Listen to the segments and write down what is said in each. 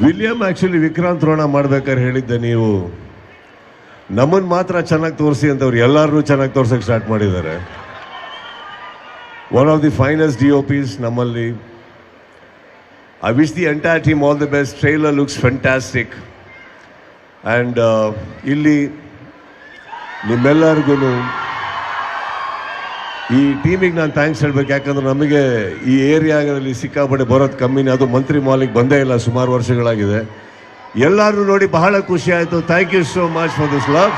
William actually Vikrant Ron ಮಾಡ್ಬೇಕಾದ್ರೆ ಹೇಳಿದ್ದೆ ನೀವು. ನಮ್ಮನ್ನು ಮಾತ್ರ ಚೆನ್ನಾಗಿ ತೋರಿಸಿ ಅಂತ ಅವ್ರು ಎಲ್ಲರನ್ನೂ ಚೆನ್ನಾಗಿ ತೋರ್ಸಕ್ಕೆ ಸ್ಟಾರ್ಟ್ ಮಾಡಿದ್ದಾರೆ. One of the finest D O Ps ನಮ್ಮಲ್ಲಿ. I wish the entire team all the best trailer looks fantastic and ಇಲ್ಲಿ ನಿಮ್ಮೆಲ್ಲರಿಗೂ ಈ ಟೀಮಿಗೆ ನಾನು ಥ್ಯಾಂಕ್ಸ್ ಹೇಳ್ಬೇಕು. ಯಾಕಂದ್ರೆ ನಮಗೆ ಈ ಏರಿಯಾದಲ್ಲಿ ಸಿಕ್ಕಾಪಟ್ಟೆ ಬರೋದು ಕಮ್ಮಿನೇ. ಅದು ಮಂತ್ರಿ ಮಾಲಿಗೆ ಬಂದೇ ಇಲ್ಲ, ಸುಮಾರು ವರ್ಷಗಳಾಗಿದೆ. ಎಲ್ಲರೂ ನೋಡಿ ಬಹಳ ಖುಷಿ ಆಯಿತು. Thank you so much for this love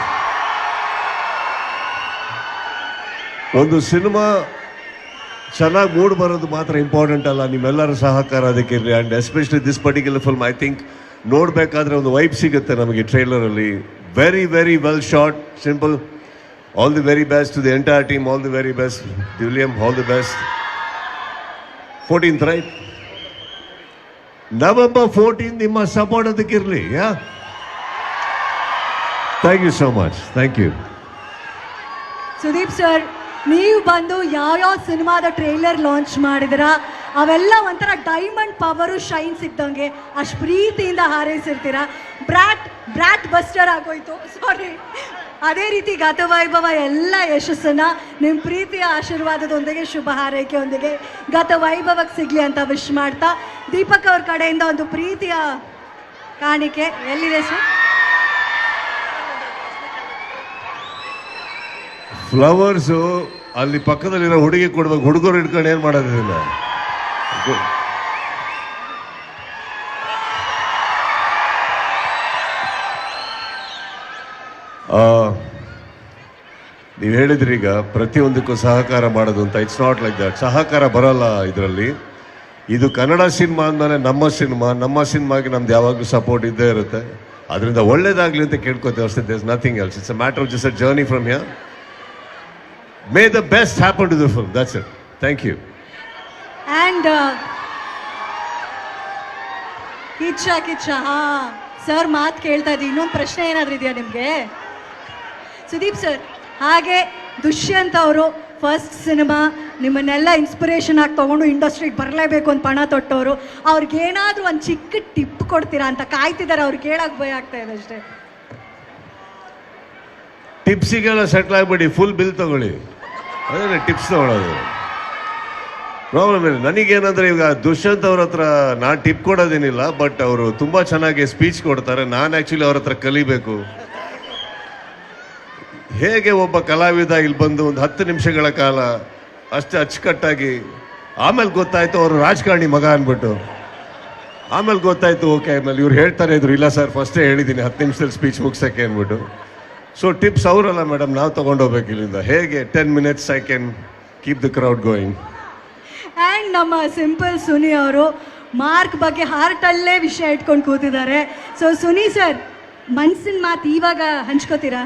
ಒಂದು ಸಿನಿಮಾ ಚೆನ್ನಾಗಿ ಮೂಡ್ ಬರೋದು ಮಾತ್ರ ಇಂಪಾರ್ಟೆಂಟ್ ಅಲ್ಲ. ನಿಮ್ಮೆಲ್ಲರ ಸಹಕಾರ ಅದಕ್ಕೆ ಇರಲಿ. And especially this particular film I think ನೋಡಬೇಕಾದ್ರೆ ಒಂದು ವೈಬ್ ಸಿಗುತ್ತೆ ನಮಗೆ ಟ್ರೈಲರಲ್ಲಿ very very well short simple all the very best to the entire team all the very best William all the best fourteenth right November fourteen ನಿಮ್ಮ support ಅದಕ್ಕಿರಲಿ yeah thank you so much thank you Sudeep sir ನೀವು ಬಂದು ಯಾವ್ಯಾವ ಸಿನಿಮಾದ trailer launch ಮಾಡಿದಿರ? ಅವೆಲ್ಲ ಒಂಥರ diamond power shine ಇದ್ದಂಗೆ ಅಷ್ಟು ಪ್ರೀತಿಯಿಂದ ಹಾರೈಸಿರ್ತೀರ? ಬ್ರ್ಯಾಟ್ ಬ್ರ್ಯಾಟ್ ಬಸ್ಟರ್ ಆಗೋಯ್ತು. ಸಾರಿ ಅದೇ ರೀತಿ ಗತವೈಭವ ಎಲ್ಲ ಯಶಸ್ಸನ್ನ ನಿಮ್ಮ ಪ್ರೀತಿಯ ಆಶೀರ್ವಾದದೊಂದಿಗೆ, ಶುಭ ಹಾರೈಕೆಯೊಂದಿಗೆ ಗತವೈಭವಕ್ಕೆ ಸಿಗ್ಲಿ ಅಂತ ವಿಶ್ ಮಾಡ್ತಾ, ದೀಪಕ್ ಅವ್ರ ಕಡೆಯಿಂದ ಒಂದು ಪ್ರೀತಿಯ ಕಾಣಿಕೆ ಎಲ್ಲಿದೆ ಸರ್? ಫ್ಲವರ್ಸು ಅಲ್ಲಿ ಪಕ್ಕದಲ್ಲಿರೋ ಹುಡುಗಿ ಕೊಡ್ಬೇಕು ಹುಡುಗರು ಹಿಡ್ಕೊಂಡು ಏನು ಮಾಡೋದು ನೀವು ಹೇಳಿದ್ರಿ ಈಗ ಪ್ರತಿಯೊಂದಕ್ಕೂ ಸಹಕಾರ ಮಾಡೋದು ಅಂತ. ಇಟ್ಸ್ ನಾಟ್ ಲೈಕ್ ದಟ್ ಸಹಕಾರ ಬರಲ್ಲ ಇದರಲ್ಲಿ. ಇದು ಕನ್ನಡ ಸಿನಿಮಾ ಅಂದಮೇಲೆ ನಮ್ಮ ಸಿನಿಮಾ, ನಮ್ಮ ಸಿನಿಮಾಗೆ ನಮ್ದು ಯಾವಾಗಲೂ ಸಪೋರ್ಟ್ ಇದ್ದೇ ಇರುತ್ತೆ. ಅದರಿಂದ ಒಳ್ಳೇದಾಗಲಿ ಅಂತ ಕೇಳ್ಕೊತೇವೆ ಅಷ್ಟೇ. There's nothing else it's a matter of just a journey from here may the best happen to the film that's it thank you and Kichcha Kichcha, ಹಾ. ಸರ್ ಮಾತು ಕೇಳ್ತಾ ಇದ್ದೀನಿ. ಇನ್ನೊಂದು ಪ್ರಶ್ನೆ ಏನಾದರೂ ಇದೆಯಾ ನಿಮಗೆ? ಸುದೀಪ್ ಸರ್, ಹಾಗೆ ದುಷ್ಯಂತ್ ಅವರು ಫಸ್ಟ್ ಸಿನಿಮಾ ನಿಮ್ಮನ್ನೆಲ್ಲ ಇನ್ಸ್ಪಿರೇಷನ್ ಆಗಿ ತೊಗೊಂಡು ಇಂಡಸ್ಟ್ರಿಗೆ ಬರಲೇಬೇಕು ಅಂತ ಪಣ ತೊಟ್ಟವರು ಅವ್ರಿಗೆ ಏನಾದರೂ ಒಂದು ಚಿಕ್ಕ ಟಿಪ್ ಕೊಡ್ತೀರಾ ಅಂತ ಕಾಯ್ತಿದ್ದಾರೆ ಅವ್ರು ಕೇಳಕ್ಕೆ ಭಯ ಆಗ್ತಾ ಇದೆ ಅಷ್ಟೇ. ಟಿಪ್ಸಿಗೆಲ್ಲ ಸೆಟ್ಲ್ ಆಗಿಬಿಡಿ ಫುಲ್ ಬಿಲ್ ತಗೊಳ್ಳಿ. ಅದೇ ಟಿಪ್ಸ್ ತಗೊಳ್ಳೋದು ಪ್ರಾಬ್ಲಮ್ ಇಲ್ಲ. ನನಗೇನಂದ್ರೆ ಈಗ ದುಷ್ಯಂತ್ ಅವ್ರ ಹತ್ರ ನಾನು ಟಿಪ್ ಕೊಡೋದೇನಿಲ್ಲ ಬಟ್ ಅವರು ತುಂಬ ಚೆನ್ನಾಗಿ ಸ್ಪೀಚ್ ಕೊಡ್ತಾರೆ. ನಾನು ಆ್ಯಕ್ಚುಲಿ ಅವ್ರ ಹತ್ರ ಕಲಿಬೇಕು. ಹೇಗೆ ಒಬ್ಬ ಕಲಾವಿದ ಇಲ್ಲಿ ಬಂದು ಒಂದು ಹತ್ತು ನಿಮಿಷಗಳ ಕಾಲ ಅಷ್ಟೇ ಅಚ್ಚುಕಟ್ಟಾಗಿ, ಆಮೇಲೆ ಗೊತ್ತಾಯ್ತು ಅವರು ರಾಜಕಾರಣಿ ಮಗ ಅಂದ್ಬಿಟ್ಟು. ಆಮೇಲೆ ಗೊತ್ತಾಯ್ತು, ಓಕೆ, ಆಮೇಲೆ ಇವ್ರು ಹೇಳ್ತಾರೆ, ಇದ್ರು, ಇಲ್ಲ ಸರ್ ಫಸ್ಟೇ ಹೇಳಿದ್ದೀನಿ ಹತ್ತು ನಿಮಿಷದಲ್ಲಿ ಸ್ಪೀಚ್ ಮುಗಿಸೋಕೆ ಅಂದ್ಬಿಟ್ಟು. ಸೊ ಟಿಪ್ಸ್ ಅವರಲ್ಲ ಮೇಡಮ್ ನಾವು ತೊಗೊಂಡೋಗ್ಬೇಕು ಇಲ್ಲಿಂದ. ಹೇಗೆ? Ten minutes I can keep the crowd going and ನಮ್ಮ ಸಿಂಪಲ್ ಸುನಿ ಅವರು ಮಾರ್ಕ್ ಬಗ್ಗೆ ಹಾರ್ಟಲ್ಲೇ ವಿಷಯ ಇಟ್ಕೊಂಡು ಕೂತಿದ್ದಾರೆ. ಸೊ ಸುನಿ ಸರ್ ಮನ್ಸಿನ ಮಾತು ಇವಾಗ ಹಂಚ್ಕೋತೀರಾ?